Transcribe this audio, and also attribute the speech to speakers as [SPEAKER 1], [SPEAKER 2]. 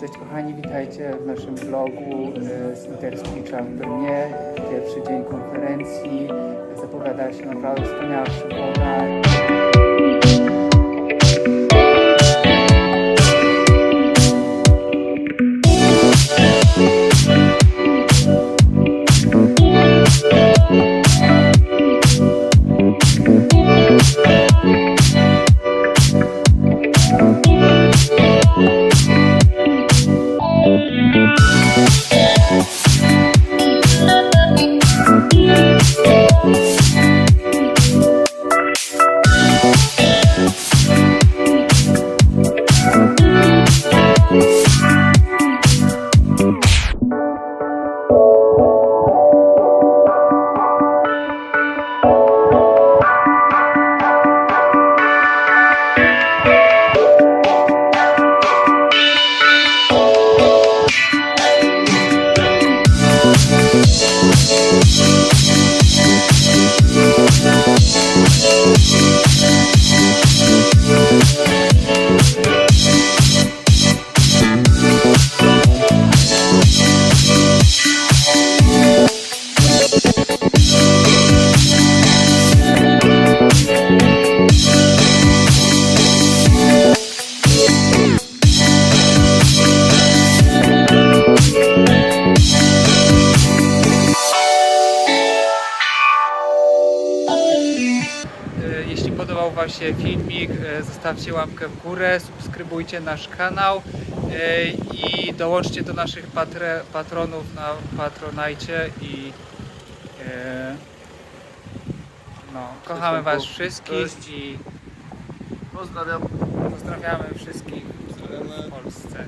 [SPEAKER 1] Cześć kochani, witajcie w naszym vlogu e, z Interspeecha w Brnie. Pierwszy dzień konferencji. Zapowiada się naprawdę wspaniała przygoda. Thank you. E, jeśli podobał Wam się filmik, e, zostawcie łapkę w górę, subskrybujcie nasz kanał e, i dołączcie do naszych patre, patronów na Patronajcie i no, kochamy Was wszystkich i
[SPEAKER 2] pozdrawiam.
[SPEAKER 1] pozdrawiamy wszystkich w Polsce.